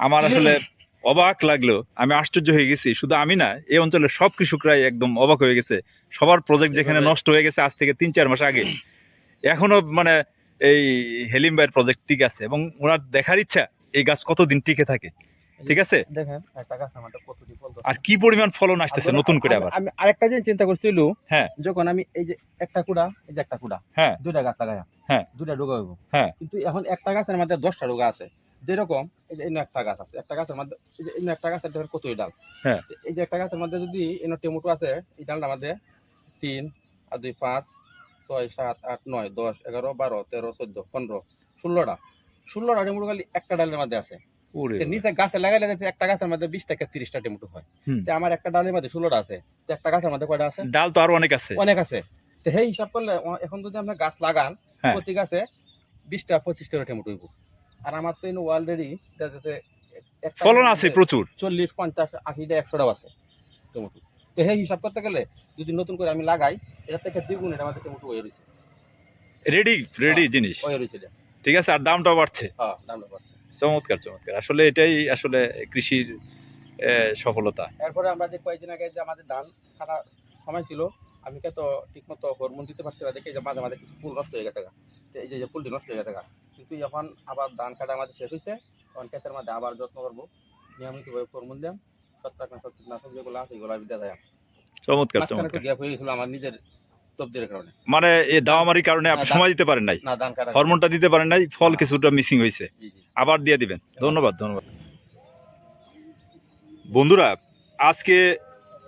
আমার আসলে অবাক লাগল আমি আশ্চর্য হয়ে গেছি শুধু আমি না এই অঞ্চলের সব কৃষকরাই একদম অবাক হয়ে গেছে সবার প্রজেক্ট যেখানে নষ্ট হয়ে গেছে আজ থেকে তিন চার মাস আগে এখনও মানে এই হেলিম ভাইয়ের প্রজেক্ট ঠিক আছে এবং ওনার দেখার ইচ্ছা এই গাছ কতদিন টিকে থাকে ঠিক আছে। আর কি পরিমাণ ফলন আসতেছে নতুন করে আবার আমি আরেকটা জিনিস চিন্তা করছিল হ্যাঁ। যখন আমি এই যে একটা কুড়া এই যে একটা কুড়া হ্যাঁ। দুটা গাছ লাগাই হ্যাঁ। দুটা ডোগা হইব হ্যাঁ। কিন্তু এখন একটা গাছের মধ্যে দশটা ডোগা আছে যেরকম এই যে একটা গাছ আছে একটা গাছের মধ্যে এই যে একটা গাছের দেখেন কতই ডাল। হ্যাঁ। এই যে একটা গাছের মধ্যে যদি এনে টমেটো আছে এই ডালটার মধ্যে তিন আর দুই পাঁচ ছয় সাত আট নয় দশ এগারো বারো তেরো চোদ্দ পনেরো ষোলোটা। ষোলোটা টমেটো খালি একটা ডালের মধ্যে আছে। নিচে গাছে লাগাইলে একটা গাছের মধ্যে বিশ থেকে তিরিশটা টমেটো হয়। তো আমার একটা ডালের মধ্যে ষোলোটা আছে। তো একটা গাছের মধ্যে কয়টা আছে? ডাল তো আরও অনেক আছে। অনেক আছে। তো সেই হিসাব করলে এখন যদি আমরা গাছ লাগান হ্যাঁ। প্রতি গাছে বিশটা পঁচিশটা টমেটো হইব। আর আমার তো অলরেডি ফলন আছে প্রচুর। চল্লিশ পঞ্চাশ আশিটা একশোটাও আছে টমেটো। তো সেই হিসাব করতে গেলে যদি নতুন করে আমি লাগাই এটা থেকে দ্বিগুণ এটা আমাদের টমেটো হয়ে রয়েছে। রেডি রেডি হ্যাঁ। জিনিস। হয়ে রয়েছে ঠিক আছে আর দামটাও বাড়ছে। হ্যাঁ দামটা বাড়ছে। চমৎকার চমৎকার। আসলে এটাই আসলে কৃষির সফলতা। এরপরে আমরা যে কয়েকদিন আগে যে আমাদের ধান কাটা সময় ছিল আমি তো ঠিক মতো হরমোন দিতে পারছি না দেখে যে মাঝে মাঝে কিছু ফুল নষ্ট হয়ে গেছে এই যে ফুলটি নষ্ট হয়ে গেছে। কিন্তু এখন আবার ধান কাটা আমাদের শেষ হয়েছে তখন ক্ষেতের মধ্যে আবার যত্ন করব। নিয়মিতভাবে হরমোন দিলাম ছত্রাকনাশক কীটনাশক যেগুলো আছে এগুলো আমি দিয়ে চমৎকার চমৎকার। গ্যাপ হয়ে গেছিল আমার নিজের মানে এই দাওয়ামারির কারণে আপনি সময় দিতে পারেন নাই? হরমোনটা দিতে পারেন নাই ফল কিছুটা মিসিং হয়েছে আবার দিয়ে দিবেন। ধন্যবাদ ধন্যবাদ। বন্ধুরা আজকে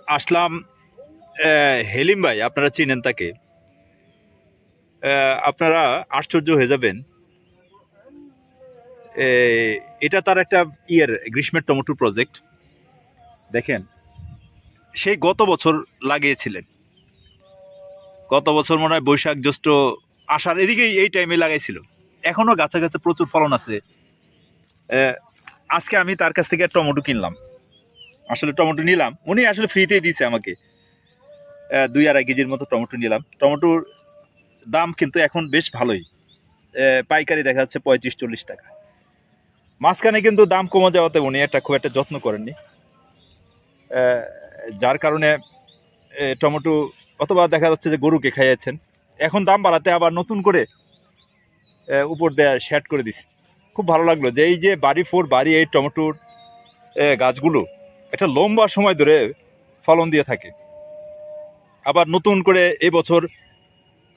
আসলাম আহ, হেলিম ভাই আপনারা চিনেন তাকে। আহ, আপনারা আশ্চর্য হয়ে যাবেন। এটা তার একটা ইয়ের, গ্রীষ্মের টমেটো প্রজেক্ট দেখেন সেই গত বছর লাগিয়েছিলেন। গত বছর মনে হয় বৈশাখ, জ্যৈষ্ঠ, আষাঢ় এদিকে এই টাইমে লাগাইছিল। এখনও গাছে গাছে প্রচুর ফলন আছে। আজকে আমি তার কাছ থেকে টমেটো কিনলাম। আসলে টমেটো নিলাম। উনি আসলে ফ্রিতেই দিয়েছে আমাকে। দুই আড়াই কেজির মতো টমেটো নিলাম। টমেটোর দাম কিন্তু এখন বেশ ভালোই। পাইকারি দেখা যাচ্ছে পঁয়ত্রিশ, চল্লিশ টাকা। মাঝখানে কিন্তু দাম কমে যাওয়াতে উনি একটা খুব একটা যত্ন করেননি। যার কারণে টমেটো অথবা দেখা যাচ্ছে যে গরুকে খাইয়েছেন। এখন দাম বাড়াতে আবার নতুন করে উপর দেয়া শ্যাট করে দিছে। খুব ভালো লাগল যে এই যে বাড়ি ফোর, বাড়ি এই টমেটোর গাছগুলো একটা লম্বা সময় ধরে ফলন দিয়ে থাকে। আবার নতুন করে এবছর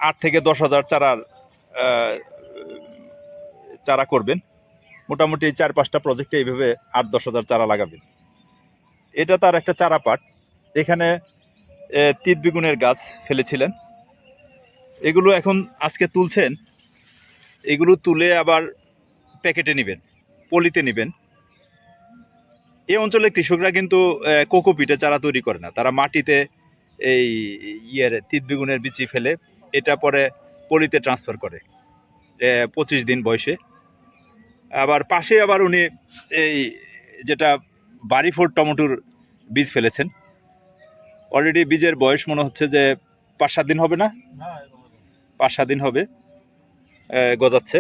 আট থেকে দশ হাজার চারার চারা করবেন। মোটামুটি চার পাঁচটা প্রজেক্টে এইভাবে আট দশ হাজার চারা লাগাবেন। এটা তার একটা চারা পাট। এখানে এ, তিত বেগুনের গাছ ফেলেছিলেন। এগুলো এখন আজকে তুলছেন। এগুলো তুলে আবার প্যাকেটে নেবেন পলিতে নেবেন। এই অঞ্চলের কৃষকরা কিন্তু কোকোপিটে চারা তৈরি করে না। তারা মাটিতে এই ইয়ের তিত বেগুনের বিচি ফেলে এটা পরে পলিতে ট্রান্সফার করে পঁচিশ দিন বয়সে। আবার পাশে আবার উনি এই যেটা বাড়িফোর টমেটোর বীজ ফেলেছেন। অলরেডি বীজের বয়স মনে হচ্ছে যে পাঁচ সাত দিন হবে না? পাঁচ সাত দিন হবে গজাচ্ছে।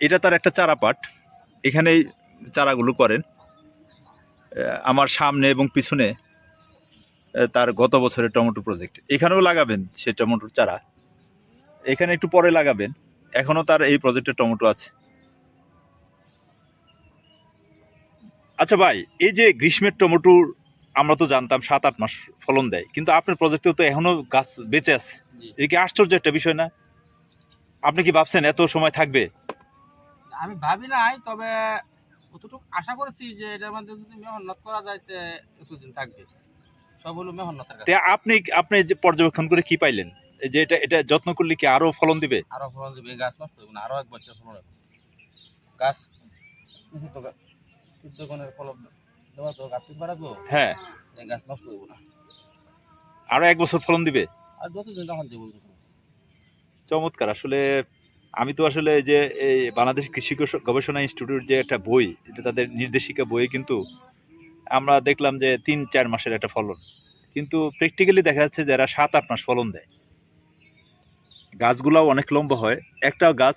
এটা তার একটা চারা পাট। এখানেই চারাগুলো করেন। আমার সামনে এবং পিছনে তার গত বছরের টমেটো প্রজেক্ট এখানেও লাগাবেন সে টমেটোর চারা। এখানে একটু পরে লাগাবেন। এখনও তার এই প্রজেক্টের টমেটো আছে। আচ্ছা ভাই এই যে গ্রীষ্মের টমেটোর আমরা তো জানতাম সাত আট মাস ফলন দেয়। কিন্তু আপনার প্রজেক্টেও তো এখনও গাছ বেঁচে আছে। এটা কি আশ্চর্য একটা বিষয় না? আপনি কি ভাবছেন এত সময় থাকবে? আমি ভাবি নাই তবে অতটুকু আশা করছি যে এটার মধ্যে যদি মেহনত করা যায় তে এতদিন থাকবে। সব হলো মেহনতের আপনি আপনি যে পর্যবেক্ষণ করে কি পাইলেন? যে এটা এটা যত্ন করলে কি আরও ফলন দিবে? আরও ফলন দেবে গাছ নষ্ট হবে না আরও এক বছর ফলন হবে। গাছ কিছু তো ফলন দেওয়া তো গাছ বাড়াবো হ্যাঁ। গাছ নষ্ট হবে না। আরও এক বছর ফলন দিবে? আর যতদিন তখন দেবো চমৎকার আসলে আমি তো আসলে এই যে এই বাংলাদেশ কৃষি গবেষণা ইনস্টিটিউট যে একটা বই এটা তাদের নির্দেশিকা বই কিন্তু আমরা দেখলাম যে তিন চার মাসের একটা ফলন। কিন্তু প্র্যাকটিক্যালি দেখা যাচ্ছে যারা সাত আট মাস ফলন দেয়। গাছগুলাও অনেক লম্বা হয়। একটা গাছ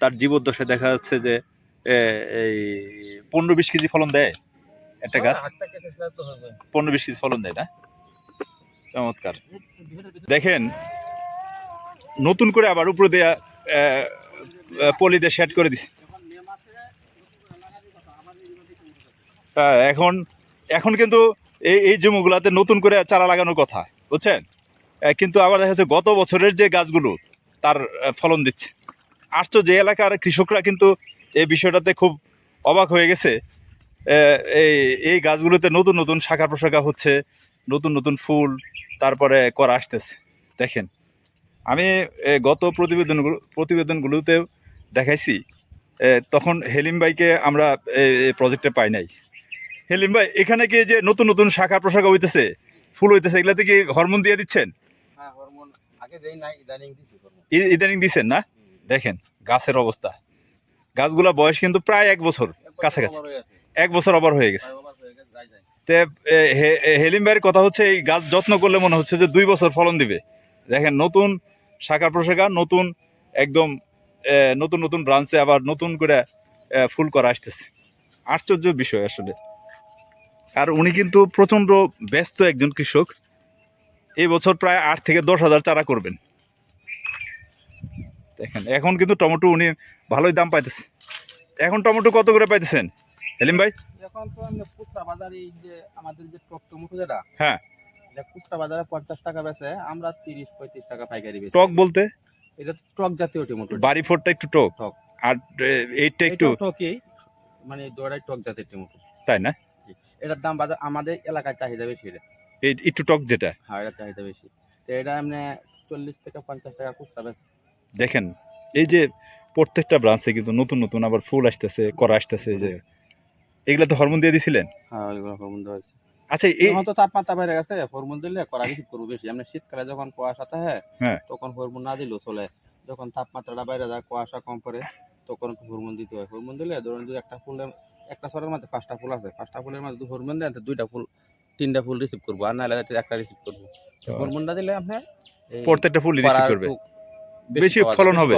তার জীবদ্দশায় দেখা যাচ্ছে যে এই পনেরো বিশ কেজি ফলন দেয় একটা গাছ। পনেরো বিশ কেজি ফলন দেয় না? চমৎকার। দেখেন নতুন করে আবার উপরে দেয়া পলি দিয়ে সেট করে দিছে। হ্যাঁ, এখন এখন কিন্তু এই এই জমিগুলাতে নতুন করে চারা লাগানোর কথা বুঝছেন? কিন্তু আবার দেখা যাচ্ছে গত বছরের যে গাছগুলো তার ফলন দিচ্ছে। আশ্চর্য যে এলাকার কৃষকরা কিন্তু এই বিষয়টাতে খুব অবাক হয়ে গেছে। এই এই গাছগুলোতে নতুন নতুন শাখা প্রশাখা হচ্ছে, নতুন নতুন ফুল, তারপরে করা আসতেছে। দেখেন, আমি গত প্রতিবেদনগুলো প্রতিবেদনগুলোতেও দেখাইছি তখন হেলিম ভাইকে আমরা এই প্রজেক্টে পাই নাই। হেলিম ভাই, এখানে কি যে নতুন নতুন শাখা প্রশাখা হইতেছে, ফুল হইতেছে, এগুলাতে কি হরমোন দিয়ে দিচ্ছেন হ্যাঁ হরমোন আগে দেই নাই ইদানিং দিচ্ছেন না? দেখেন গাছের অবস্থা। গাছগুলা বয়স কিন্তু প্রায় এক বছর কাছাকাছি। এক বছর আবার হয়ে গেছে। তে হেলিম ভাইয়ের কথা হচ্ছে এই গাছ যত্ন করলে মনে হচ্ছে যে দুই বছর ফলন দিবে। দেখেন নতুন শাখা প্রশাখা নতুন একদম নতুন নতুন ব্রাঞ্চে আবার নতুন করে ফুল করা আসতেছে। আশ্চর্য বিষয় আসলে। আর উনি কিন্তু প্রচণ্ড ব্যস্ত একজন কৃষক। এই বছর প্রায় আট থেকে দশ হাজার চারা করবেন। দেখেন এখন কিন্তু টমেটো উনি ভালোই দাম পাইতেছে। এখন টমেটো কত করে পাইতেছেন? হেলিম ভাই? এখন তো খুচরা বাজারে যে আমাদের যে টক টমেটো যেটা হ্যাঁ। খুচরা বাজারে পঞ্চাশ টাকা বেচে আমরা তিরিশ পঁয়ত্রিশ টাকা পাইকারি বেচি। টক বলতে? এটা টক জাতীয় টমেটো। বাড়ি ফোরটা একটু টক। টক। আর এইটা একটু টকই মানে দোয়ারাই টক জাতের টমেটো। তাই না? এটার দাম বাজার আমাদের এলাকায় চাহিদা বেশি এটা। একটু টক যেটা। হ্যাঁ এটা চাহিদা বেশি। তো এটা এমনি চল্লিশ থেকে পঞ্চাশ টাকা খুচরা দেখেন এই যে প্রত্যেকটা ব্রাঞ্চে কিন্তু নতুন নতুন আবার ফুল আসতেছে করা আসতেছে যে এগুলা তো হরমোন দিয়ে দিছিলেন? হ্যাঁ ওইগুলো হরমোন দেওয়া হয়েছে। আচ্ছা এই তো তাপমাত্রা বেড়ে গেছে হরমোন দিলে করা বেশি করব বেশি। এমনি শীতকালে যখন কুয়াশা থাকে হ্যাঁ। তখন হরমোন না দিলেও চলে। যখন তাপমাত্রাটা বাইরে যায় কুয়াশা কম পড়ে তখন হরমোন দিতে হয়। হরমোন দিলে ধরুন যদি একটা ফুলের একটা সরের মধ্যে পাঁচটা ফুল আছে পাঁচটা ফুলের মধ্যে হরমোন দেন দুইটা ফুল তিনটা ফুল রিসিভ করব আর নাহলে হয়তো একটা রিসিভ করব। হরমোনটা দিলে আপনার প্রত্যেকটা ফুল রিসিভ করবে। বেশি ফলন হবে?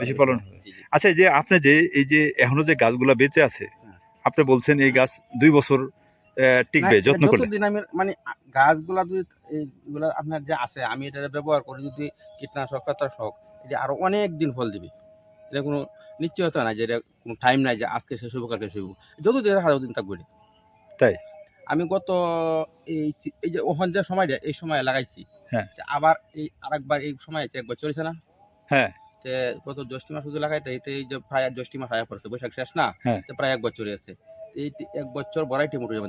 বেশি ফলন হবে। আচ্ছা যে আপনি যে এই যে এখনও যে গাছগুলা বেঁচে আছে হ্যাঁ। আপনি বলছেন এই গাছ দুই বছর টিকবে যত্ন করলে। মানে গাছগুলা যদি এইগুলা আপনার যে আছে আমি এটা ব্যবহার করি যদি কীটনাশক কীটনাশক এটা আরও অনেক দিন ফল দিবে। এটা কোনো নিশ্চয়তা নাই যে এটা কোনো টাইম নাই যে আজকে শেষ হব কালকে শেষ হব যতদিন রাখা যতদিন থাকবে তাই? আমি গত এই এই যে ওখান যে সময়টা এই সময় লাগাইছি। হ্যাঁ। আবার এই আরেকবার এই সময় আছে একবার চলেছে না? হ্যাঁ। তে গত জ্যৈষ্ঠ মাস শুধু লাগাইতে এতে এই যে প্রায় জ্যৈষ্ঠ মাস আয়া পড়ছে বৈশাখ শেষ না? হ্যাঁ। তো প্রায় এক বছরই আছে। এই এক বছর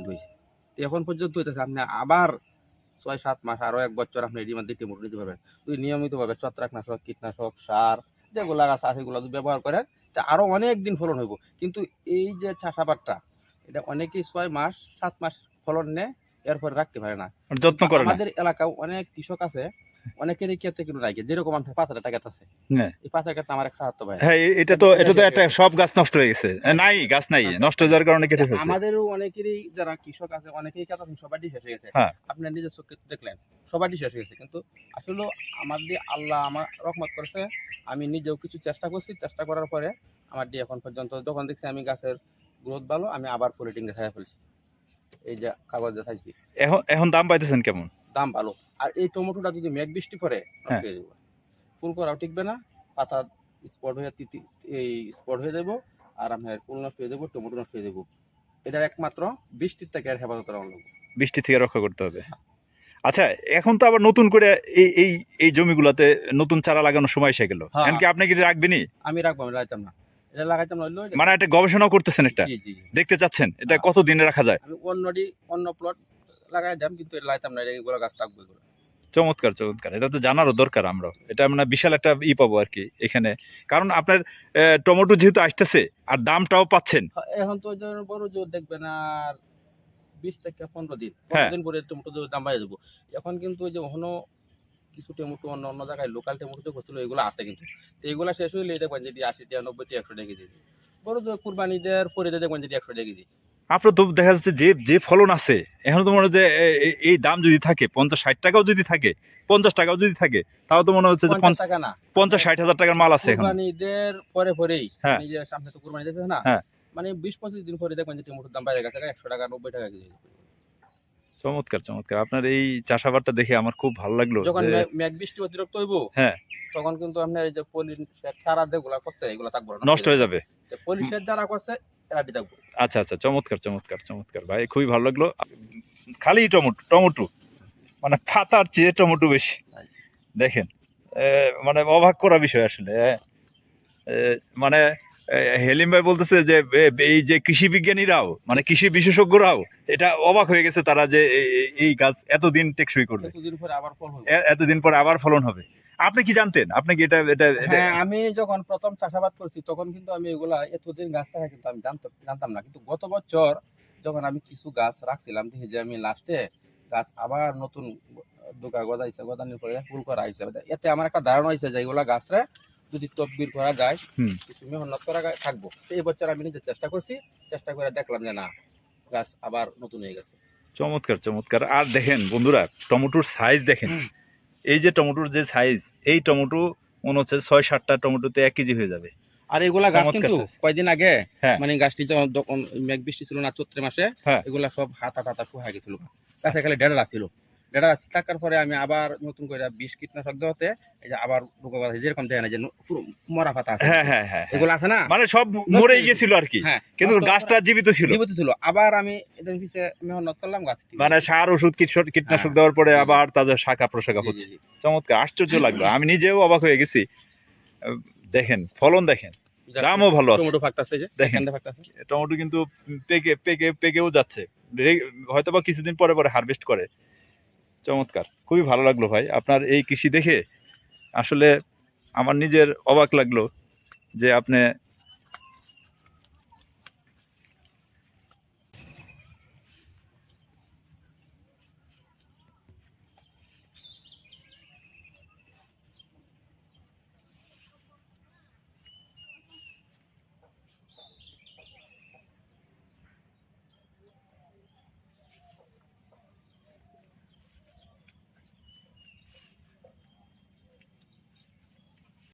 হয়েছে তো এখন পর্যন্ত হইতেছে আপনি আবার ছয় সাত মাস আরও এক বছর আপনি এটির মধ্যে টিমোটো দিতে পারবেন। যদি নিয়মিতভাবে ছত্রাকনাশক কীটনাশক সার যেগুলো গাছ আছে সেগুলো যদি ব্যবহার করেন তা আরও অনেক দিন ফলন হইব। কিন্তু এই যে চাষাবাদটা এটা অনেকেই ছয় মাস সাত মাস ফলন নেয় এরপরে রাখতে পারে না। যত্ন করে আমাদের এলাকায় অনেক কৃষক আছে অনেকেরই ক্ষেত্রে কিন্তু যেরকম আমার পাঁচ হাজার টাকা আছে। হ্যাঁ। এই পাঁচ হাজার আমার এক সাহায্য ভাই হ্যাঁ এটা তো এটা তো একটা সব গাছ নষ্ট হয়ে গেছে। নাই গাছ নাই নষ্ট হয়ে যাওয়ার কারণে কেটে ফেলছে। আমাদেরও অনেকেরই যারা কৃষক আছে অনেকেই কথা সবারই শেষ হয়ে গেছে। হ্যাঁ। আপনার নিজের চোখে দেখলেন সবারই শেষ হয়ে গেছে। কিন্তু আসলে আমার দিয়ে আল্লাহ আমার রহমত করেছে আমি নিজেও কিছু চেষ্টা করছি। চেষ্টা করার পরে আমার দিয়ে এখন পর্যন্ত যখন দেখছি আমি গাছের গ্রোথ ভালো আমি আবার পলিটিং দেখাই ফেলছি। এই যে কাগজ দেখাইছি এখন এখন দাম পাইতেছেন কেমন? দাম ভালো। আর এই টমেটোটা যদি মেঘ বৃষ্টি পড়ে হ্যাঁ। ফুল করাও টিকবে না পাতা স্পট হয়ে এই স্পট হয়ে যাব আর আপনার ফুল নষ্ট হয়ে যাব টমেটো নষ্ট হয়ে যাব। এটা একমাত্র বৃষ্টির থেকে আর হেফাজত করা বৃষ্টি থেকে রক্ষা করতে হবে। আচ্ছা এখন তো আবার নতুন করে এই এই এই জমিগুলোতে নতুন চারা লাগানোর সময় এসে গেল। হ্যাঁ। এমনকি আপনি কি রাখবেনই? আমি রাখব আমি রাখতাম না। এটা লাগাইতাম না হইল এটা- মানে একটা? গবেষণাও করতেছেন এটা। দেখতে চাচ্ছেন? এটা হ্যাঁ। কত দিনে রাখা যায়? আমি অন্যটি অন্য প্লট লাগাই দাম কিন্তু এটা লাগাইতাম না এটা এগুলো গাছ থাকবে এগুলো। চমৎকার চমৎকার। এটা তো জানারও দরকার আমরা। এটা মানে বিশাল একটা ই পাবো আর কি এখানে। কারণ আপনার টমেটো যেহেতু আসতেছে আর দামটাও পাচ্ছেন। এখন তো বড় জোর দেখবেন আর বিশ থেকে পনেরো দিন হ্যাঁ। পনেরো দিন পরে টমেটো দাম বাড়িয়ে দেবো। এখন কিন্তু ওই যে এখনও কিছু টমেটো অন্য অন্য জায়গায় লোকাল টমেটো যে করছিল এগুলো আছে কিন্তু। তো এগুলো শেষ হইলে দেখবেন যেটি আশি টাকা নব্বই টাকা একশো টাকা কেজি। বড় জোর কুরবানি দেওয়ার পরে দেখবেন যেটি একশো টাকা কেজি। আপনার তো দেখা যাচ্ছে যে যে ফলন আছে এখন তো মনে হচ্ছে এই দাম যদি থাকে পঞ্চাশ ষাট টাকাও যদি থাকে পঞ্চাশ টাকাও যদি থাকে তাও তো মনে হচ্ছে যে টাকা না। পঞ্চাশ ষাট হাজার টাকার মাল আছে এখন। ঈদের পরে পরেই হ্যাঁ। মানে যে সামনে তো কুরবানি দিতেছে না হ্যাঁ। মানে বিশ পঁচিশ দিন পরে দেখবেন যে টমেটোর দাম বাইরে গেছে একশো টাকা নব্বই টাকা কেজি। চমৎকার চমৎকার। আপনার এই চাষাবাদটা দেখে আমার খুব ভালো লাগল যখন মেঘ বৃষ্টি অতিরিক্ত হইব হ্যাঁ। তখন কিন্তু আপনার এই যে পলিন সারা যেগুলা করছে এগুলা থাকব না। নষ্ট হয়ে যাবে। পলিশের যারা করছে আচ্ছা আচ্ছা চমৎকার চমৎকার চমৎকার। ভাই খুবই ভালো লাগল। খালি টমেটো টমেটো মানে পাতার চেয়ে টমেটো বেশি। দেখেন মানে অবাক করা বিষয় আসলে। মানে হেলিম ভাই বলতেছে যে এই যে কৃষি বিজ্ঞানীরাও মানে কৃষি বিশেষজ্ঞরাও এটা অবাক হয়ে গেছে তারা যে এই গাছ এতদিন টেকসই করবে। এতদিন পরে আবার ফলন হবে। আপনি কি জানতেন? আপনি কি এটা এটা হ্যাঁ আমি যখন প্রথম চাষাবাদ করছি তখন কিন্তু আমি এগুলা এতদিন গাছ থাকা কিন্তু আমি জানতাম জানতাম না। কিন্তু গত বছর যখন আমি কিছু গাছ রাখছিলাম দেখি যে আমি লাস্টে গাছ আবার নতুন ডোকা গজাইছে গজানোর পরে ফুল করা হয়েছে। এতে আমার একটা ধারণা হয়েছে যে এগুলা গাছরে যদি তদবির করা যায়। কিছু মেহনত করা যায়, থাকব এই বছর আমি নিজে চেষ্টা করছি চেষ্টা করে দেখলাম যে না গাছ আবার নতুন হয়ে গেছে চমৎকার চমৎকার আর দেখেন বন্ধুরা টমেটোর সাইজ দেখেন এই যে টমেটোর যে সাইজ এই টমেটো মনে হচ্ছে ছয় সাতটা টমেটোতে এক কেজি হয়ে যাবে আর এগুলা গাছ কিন্তু। কয়দিন আগে হ্যাঁ। মানে গাছটি যখন মেঘ বৃষ্টি ছিল না চৈত্র মাসে হ্যাঁ। এগুলা সব হাতা টাতা শুকায় গেছিল গাছে খালি ডেড়া ছিল ডেড়া থাকার পরে আমি আবার নতুন করে বিষ কীটনাশক দেওয়াতে এই যে আবার যেরকম দেয় না যে পুরো মরা পাতা আছে। হ্যাঁ হ্যাঁ হ্যাঁ এগুলো আছে না? মানে সব হয়ে গেছিল আর কি। হ্যাঁ কিন্তু গাছটা জীবিত ছিল। জীবিত ছিল। আবার আমি এদের মেহনত করলাম গাছ মানে সার ওষুধ কীটনাশক হ্যাঁ। দেওয়ার পরে। আবার তাদের শাখা প্রশাখা হচ্ছে। চমৎকার আশ্চর্য লাগল। আমি নিজেও অবাক হয়ে গেছি। দেখেন ফলন দেখেন। দামও ভালো আছে। টমেটো ফাঁকতাছে যে দেখেন। টমেটো কিন্তু পেকে পেকে পেকেও যাচ্ছে। হয়তো বা কিছুদিন পরে পরে হারভেস্ট করে। চমৎকার, খুবই ভালো লাগল ভাই। আপনার এই কৃষি দেখে আসলে আমার নিজের অবাক লাগল যে আপনি